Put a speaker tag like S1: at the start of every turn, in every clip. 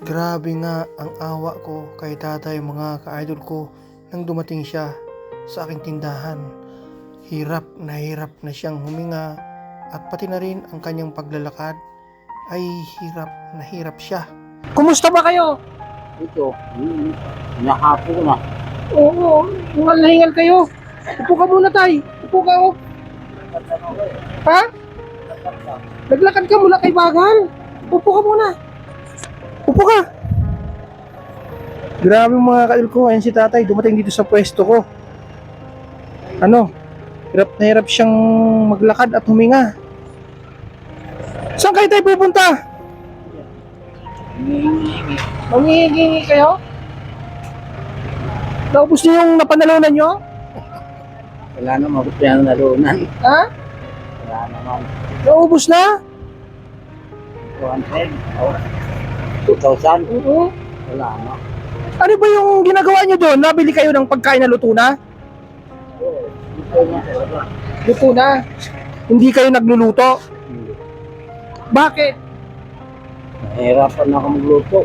S1: Grabe nga ang awa ko kay tatay mga ka-idol ko nang dumating siya sa aking tindahan. Hirap na hirap na siyang huminga at pati na rin ang kanyang paglalakad ay hirap na hirap siya.
S2: Kumusta ba kayo?
S3: Ito, hmm, nahapo na.
S2: Oo, hingal na hingal kayo. Upo ka muna, tay. Upo ka, oh. Ha? Naglakad ka mula kay Bagal. Upo ka muna. Upo ka.
S1: Grabe mga ka-idol ko, ayan si tatay dumating dito sa pwesto ko. Ano, hirap na hirap siyang maglakad at huminga.
S2: Saan kayo tayo pupunta? Mangihingi kayo? Naubos niyo yung napanalunan nyo?
S3: Wala na mabuti ang nalunan.
S2: Ha?
S3: Wala naman.
S2: Naubos na?
S3: 200 o 2,000.
S2: Oo.
S3: Wala na.
S2: Ano ba yung ginagawa nyo doon? Nabili kayo ng pagkain na luto na?
S3: Oo, Ito na.
S2: Luto na. Hindi kayo nagluluto.
S3: Hindi.
S2: Bakit?
S3: Nahirapan na ako magluto.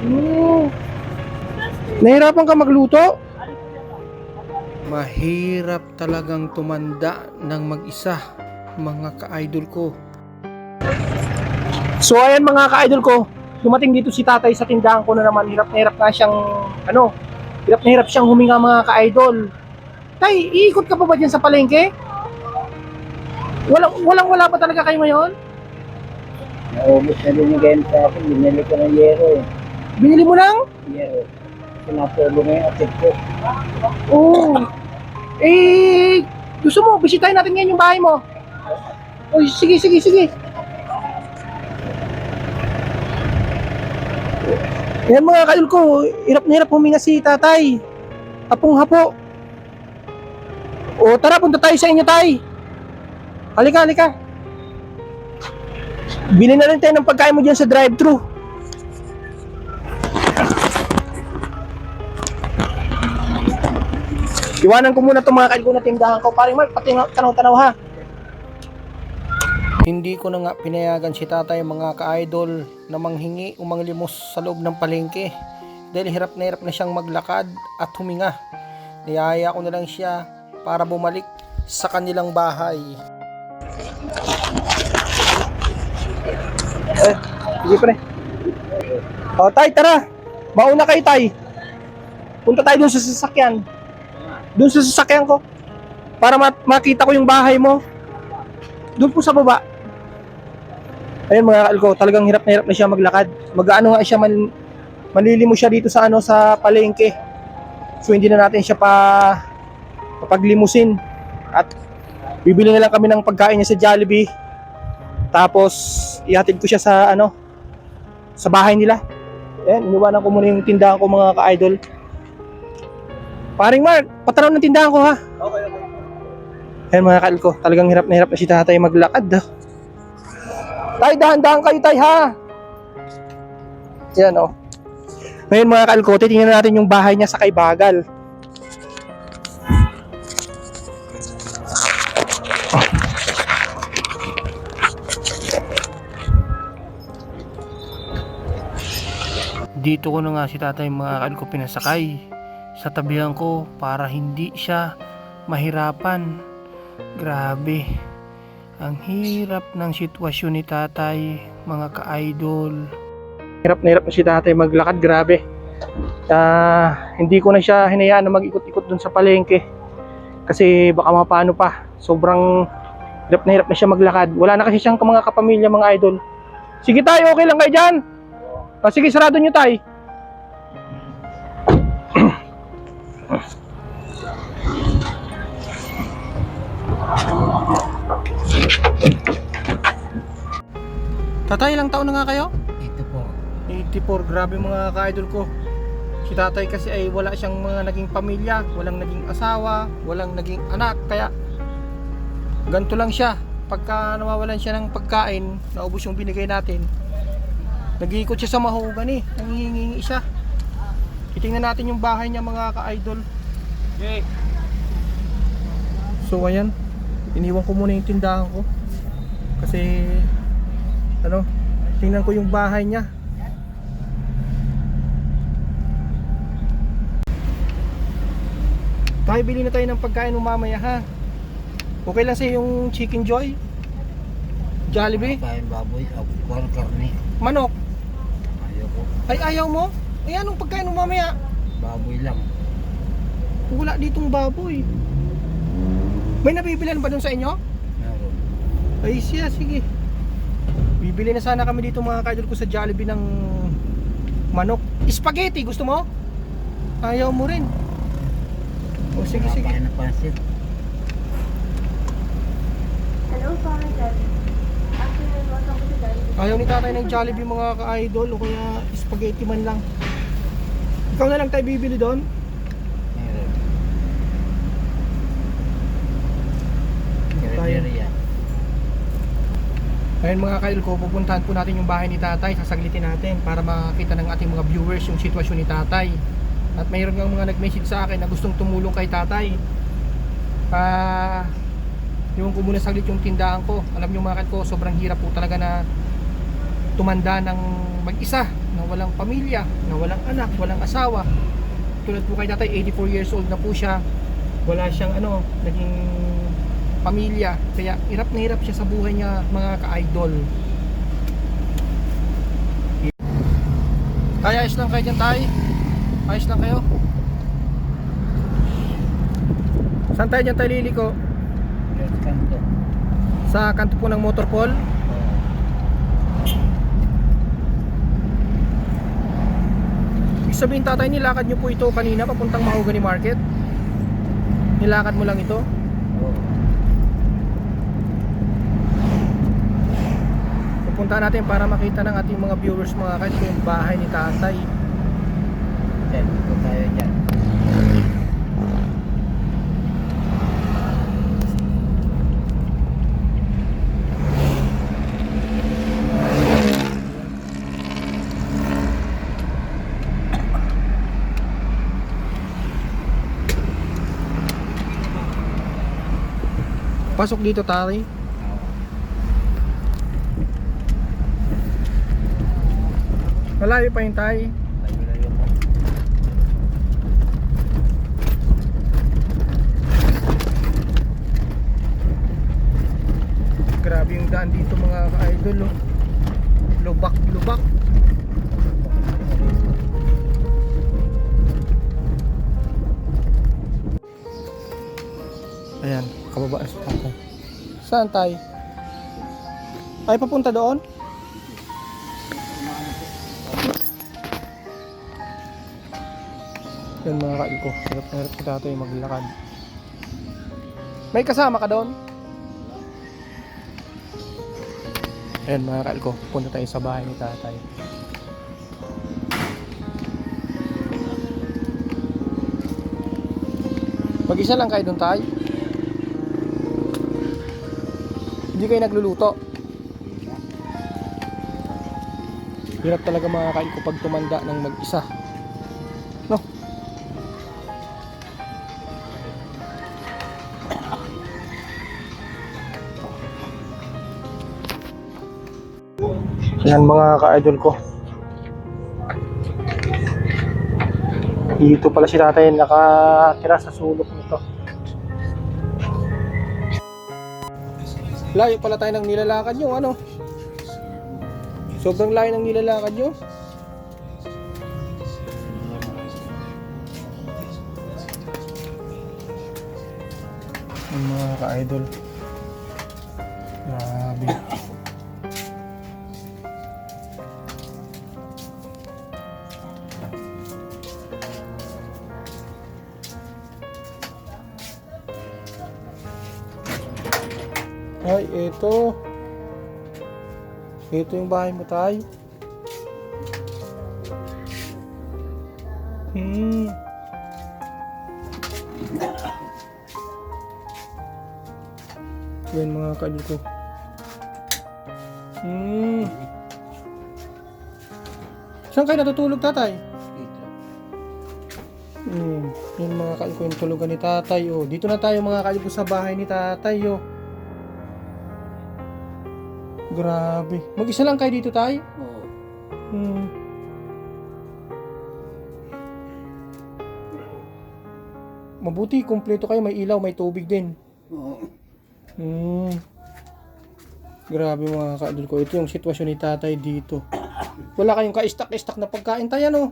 S2: Hmm. Nahirapan ka magluto?
S1: Mahirap talagang tumanda ng mag-isa, mga ka-idol ko.
S2: So ayan mga ka-idol ko, dumating dito si tatay sa tindahan ko na naman, hirap na hirap na siyang, ano, hirap na hirap siyang huminga mga ka-idol. Tay, iikot ka pa ba dyan sa palengke? Walang, walang wala pa talaga kayo ngayon?
S3: Naubos na din yung ganyan sa akin. Binili ko ng yero eh.
S2: Binili mo lang?
S3: Yero. Sinatulo na yung atid ko.
S2: Oo. Eh, gusto mo, bisitahin natin ngayon yung bahay mo. Oh, sige, sige, sige. Yan mga kaidol ko, hirap na hirap huminga si tatay. Hapong hapo. O tara, punta tayo sa inyo tay. Halika, halika. Bili na rin tayo ng pagkain mo dyan sa drive-thru. Iwanan ko muna itong mga kaidol na tindahan ko. Paring Mark, pati tanaw-tanaw ha.
S1: Hindi ko na nga pinayagan si tatay mga ka-idol na manghingi o manglimos sa loob ng palengke dahil hirap na hirap na siyang maglakad at huminga. Niyaya ko na lang siya para bumalik sa kanilang bahay.
S2: Eh, sige pre. O, tay, tara. Mauna kayo, tay. Punta tayo dun sa sasakyan. Dun sa sasakyan ko. Para ma- makita ko yung bahay mo. Doon po sa baba. Ayun mga kalko, talagang hirap na hirap na siya maglakad. Mag-ano nga siya, man, manlilimo siya dito sa ano sa palengke. So hindi na natin siya pa papaglimusin. At bibili na lang kami ng pagkain niya sa Jollibee. Tapos ihatid ko siya sa ano sa bahay nila. Ayan, iniwanan ko muna yung tindahan ko mga ka-idol. Paring Mark, patanaw ng tindahan ko ha.
S3: Okay, okay.
S2: Ayan mga ka ko, talagang hirap na hirap na si tatay maglakad. ah. Tay, dahan-dahan kayo tay ha. Yan o. Ngayon mga ka ko, titingnan natin yung bahay niya sa kay Bagal.
S1: Dito ko na nga si tatay mga ka ko pinasakay sa tabihan ko para hindi siya mahirapan. Grabe. Ang hirap ng sitwasyon ni tatay, mga ka-idol.
S2: Hirap na hirap na si tatay maglakad, grabe. Ah, hindi ko na siya hinayaan na mag-ikot-ikot dun sa palengke. Kasi baka mapano pa. Sobrang hirap na hirap na siya maglakad. Wala na kasi siyang mga kapamilya, mga idol. Sige tayo, okay lang kayo dyan. Ah, sige, sarado nyo tayo.
S1: Tatay, ilang taon na nga kayo?
S3: Ito po.
S1: 84, grabe mga ka-idol ko. Si tatay kasi ay wala siyang mga naging pamilya, walang naging asawa, walang naging anak, kaya ganito lang siya. Pagka nawawalan siya ng pagkain, naubos yung binigay natin, nag-iikot siya sa mahugan eh, nangihingi siya. Titingnan natin yung bahay niya mga ka-idol.
S3: Okay.
S1: So ayan, iniwan ko muna yung tindahan ko. Kasi ano tingnan ko yung bahay niya.
S2: Tayo bili na tayo ng pagkain mamaya ha? Okay lang sa'yo yung chicken joy? Jollibee?
S3: Pagkain baboy ako karne.
S2: Manok?
S3: Ayaw ko
S2: ay ayaw mo? ay anong pagkain mamaya?
S3: Baboy lang.
S2: Wala ditong baboy. May nabibilan ba dun sa inyo?
S3: Meron.
S2: Ay siya, sige. Bibili na sana kami dito mga kaidol ko sa Jollibee ng manok. Spaghetti, gusto mo? Ayaw mo rin. O sige, sige.
S3: Kain na pansit.
S4: Hello, to Daddy.
S2: Ayaw ni tatay ng Jollibee mga ka-idol o kaya spaghetti man lang. Ikaw na lang tayo bibili doon.
S3: Meron.
S2: Tayo. Ayun mga kaidol ko, pupuntahan po natin yung bahay ni tatay, sasaglitin natin para makita ng ating mga viewers yung sitwasyon ni tatay. At mayroon nga mga nag-message sa akin na gustong tumulong kay tatay. Ah, yung ko muna saglit yung tindahan ko. Alam niyo mga ko, sobrang hirap po talaga na tumanda ng mag-isa, na walang pamilya, na walang anak, walang asawa. Tulad po kay tatay, 84 years old na po siya. Wala siyang ano, naging pamilya. Kaya hirap na hirap siya sa buhay niya mga ka-idol. Kaya ayos lang kayo dyan tayo. Ayos lang kayo. Saan tayo dyan tayo liliko?
S3: Kanto.
S2: Sa kanto po ng motorpol.
S3: Oo.
S2: Ibig sabihin tatay, nilakad nyo po ito kanina papuntang Mahogany Market. Nilakad mo lang ito. Pupuntahan natin para makita ng ating mga viewers mga kahit yung bahay ni tatay.
S3: Yan, dito tayo dyan.
S2: Pasok dito tatay. Malayo pa yung tay.
S3: Layo-layo po.
S2: Grabe yung daan dito mga ka-idol oh. Lubak, lubak. Ayan, kababa sa tatay. Saan tay? Ay, papunta doon? Yan mga kail ko. Hirap na hirap si tatay maglakad. May kasama ka doon? Ayan mga kail ko. Punta tayo sa bahay ni tatay. Mag-isa lang kayo doon tayo? Hindi kayo nagluluto? Hirap talaga mga kail ko pag tumanda ng mag-isa. Yan mga ka-idol ko. Dito pala si tatay nakatira sa sulok nito. Layo pala tayo ng nilalakad nyo, ano? Sobrang layo ng nilalakad nyo. Yung mga ka-idol. Grabe. Ay, ito. Ito yung bahay mo tayo. Hmm. Yan mga kaidol ko. Hmm. Saan kayo natutulog tatay?
S3: Dito.
S2: Hmm. Yan mga kaidol ko yung tulugan ni tatay. Oh. Dito na tayo mga ko sa bahay ni tatay. Oh. Grabe. Mag-isa lang kayo dito tayo?
S3: Oo.
S2: Hmm. Mabuti, kumpleto kayo. May ilaw, may tubig din.
S3: Oo.
S2: Hmm. Grabe mga kaidol ko. Ito yung sitwasyon ni tatay dito. Wala kayong ka-stack-stack na pagkain tayo, no?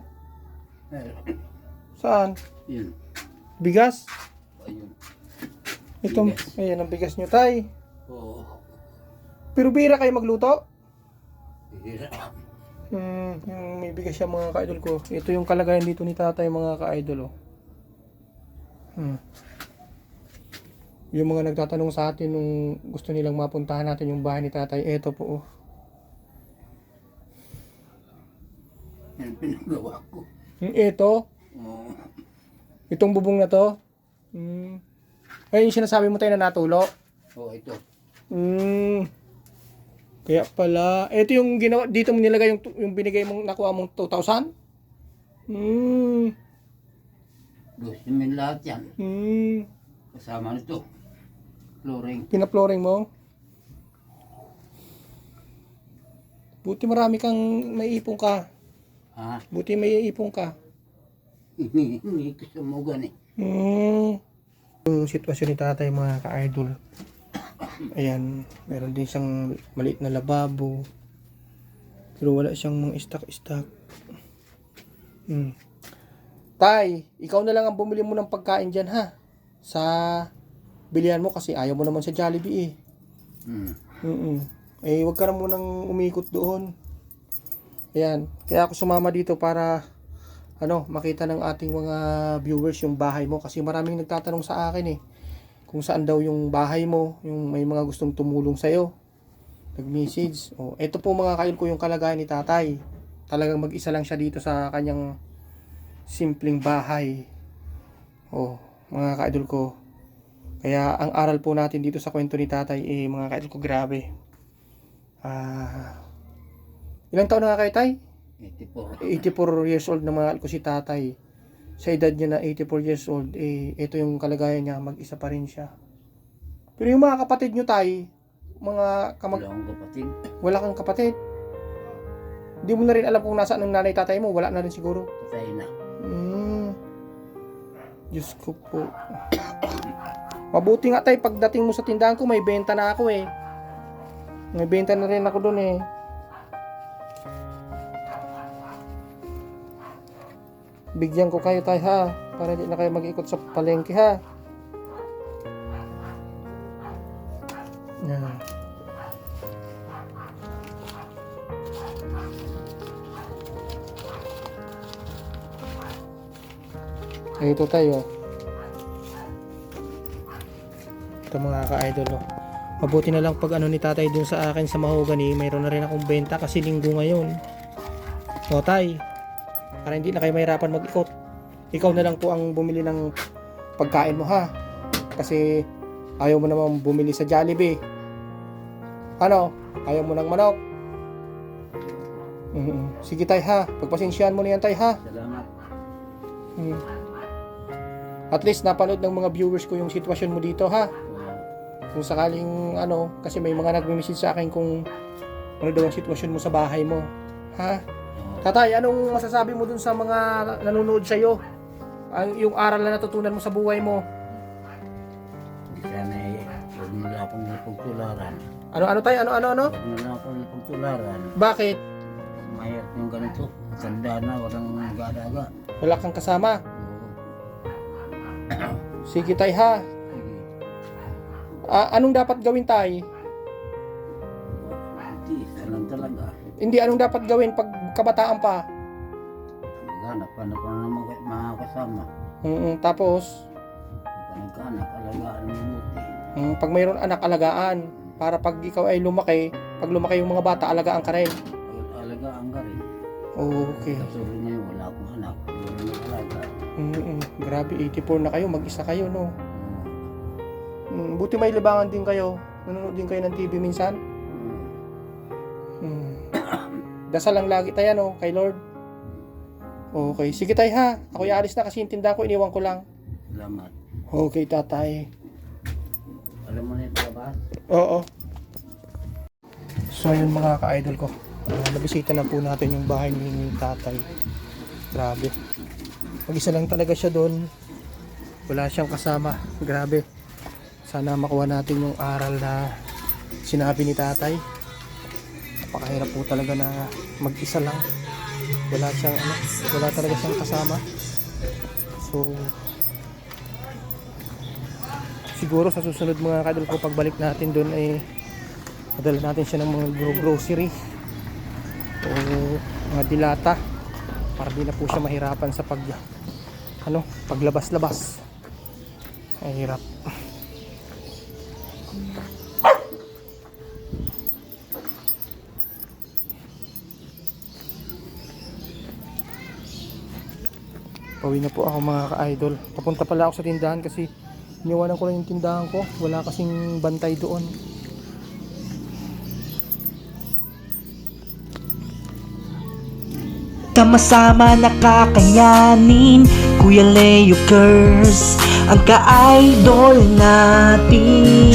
S2: Saan?
S3: Yun.
S2: Bigas?
S3: Ayun.
S2: Ito,
S3: Bigas.
S2: ayan ang bigas nyo, tay.
S3: Oo.
S2: Pero bira kayo magluto?
S3: Hira.
S2: Hmm, yung may bigas siya mga ka-idol ko. Ito yung kalagayan dito ni tatay mga ka-idol, oh. Hmm. Yung mga nagtatanong sa atin nung gusto nilang mapuntahan natin yung bahay ni tatay, eto po, oh.
S3: Yan pinagawa ko.
S2: Hmm, eto,
S3: Oo.
S2: itong bubong na to. Hmm. Ay, yung sinasabi mo tayo na natulo.
S3: Oo, ito.
S2: Hmm. Kaya pala, ito yung ginawa, dito mo nilagay yung, yung binigay mong nakuha mong 2,000? Hmm.
S3: Gusto namin lahat yan.
S2: Hmm.
S3: Kasama nito. Flooring.
S2: Pinaploring mo? Buti marami kang maiipon ka.
S3: Ha?
S2: Buti may iipon ka.
S3: Hinihingi ko sa mugan eh.
S2: Hmm. Yung sitwasyon ni tatay mga ka-idol. Ayan, meron din siyang maliit na lababo. Pero wala siyang mga stock-stock. Hmm. Tay, ikaw na lang ang bumili mo ng pagkain dyan ha. Sa bilihan mo kasi ayaw mo naman sa Jollibee eh. Mm Eh, wag ka na munang umikot doon. Ayan. Kaya ako sumama dito para ano, makita ng ating mga viewers yung bahay mo kasi maraming nagtatanong sa akin eh kung saan daw yung bahay mo, yung may mga gustong tumulong sa iyo. Nag-message. Oh, ito po mga kail ko yung kalagayan ni tatay. Talagang mag-isa lang siya dito sa kanyang simpleng bahay. Oh, mga kaidol ko. Kaya ang aral po natin dito sa kwento ni tatay eh mga kaidol ko grabe. Ah, ilang taon na nga kayo tay?
S3: 84.
S2: 84 years old na mahal ko si tatay. Sa edad niya na 84 years old, eh, ito yung kalagayan niya, mag-isa pa rin siya. Pero yung mga kapatid nyo tay, mga kamag...
S3: Wala akong kapatid.
S2: Wala kang kapatid. Hindi mo na rin alam kung nasaan ang nanay tatay mo, wala na rin siguro.
S3: Patay na.
S2: Hmm. Diyos ko po. Mabuti nga tay, pagdating mo sa tindahan ko, may benta na ako eh. May benta na rin ako doon eh. Bigyan ko kayo tay ha, para di na kayo mag-ikot sa palengke ha. Yan. Ito tayo. Ito mga ka-idol. Oh. Mabuti na lang pag ano ni tatay dun sa akin sa mahogany, mayroon na rin akong benta kasi linggo ngayon. O tay, para hindi na kayo mahirapan mag-ikot. Ikaw na lang po ang bumili ng pagkain mo ha. Kasi ayaw mo naman bumili sa Jollibee. Ano? Ayaw mo ng manok? Mhm. Sige tay ha, pagpasensyahan mo na yan tay ha.
S3: Salamat.
S2: Hmm. At least napanood ng mga viewers ko yung sitwasyon mo dito ha. Kung sakaling ano, kasi may mga nagme-message sa akin kung ano daw ang sitwasyon mo sa bahay mo. Ha? Tatay, anong masasabi mo dun sa mga nanonood sa iyo? Ang yung aral na natutunan mo sa buhay mo.
S3: Sana eh. Huwag mo lang akong napagtularan.
S2: Ano ano tay? Ano ano ano?
S3: Huwag mo lang akong napagtularan.
S2: Bakit?
S3: Mayat yung ganito. Tanda na, walang gadaga.
S2: Wala kang kasama. Sige tay ha.
S3: Sige.
S2: Ah, anong dapat gawin tay?
S3: Hindi, talaga.
S2: Hindi anong dapat gawin pag kabataan pa?
S3: Maghanap ka na pa ng mga, mga kasama.
S2: Mm, tapos
S3: Pag nagkaanak, alagaan mo mabuti.
S2: mm, pag mayroon anak alagaan para pag ikaw ay lumaki, pag lumaki yung mga bata alagaan ka rin.
S3: Al- Alagaan ka rin.
S2: Okay.
S3: Katulad ngayon, wala akong anak. Wala nang alaga.
S2: Mm, grabe 84 na kayo, mag-isa kayo no.
S3: Oo.
S2: Mm, buti may libangan din kayo. Nanonood din kayo ng TV minsan. Dasal lang lagi tayo no, kay Lord. Okay, sige tayo ha. Ako alis na kasi yung ko, iniwan ko lang.
S3: Salamat.
S2: Okay, tatay.
S3: Alam mo na yung palabas?
S2: Oo. So yun mga ka-idol ko. Uh, nabisita na po natin yung bahay ni tatay. Grabe. Mag-isa lang talaga siya doon. wala siyang kasama grabe sana makuha natin yung aral na sinabi ni tatay napakahirap po talaga na mag-isa lang. Wala siyang ano wala talaga siyang kasama. So siguro sa susunod mga kadol ko pagbalik natin doon ay madala natin siya ng mga gro- grocery o mga dilata para di na po siya mahirapan sa pag ano paglabas-labas. Ay Pauwi na po ako mga ka-idol. Papunta pala ako sa tindahan kasi iniwanan ko lang yung tindahan ko. Wala kasing bantay doon.
S5: Sama-sama nakakayanin Kuya Leo Curse Ang ka-idol natin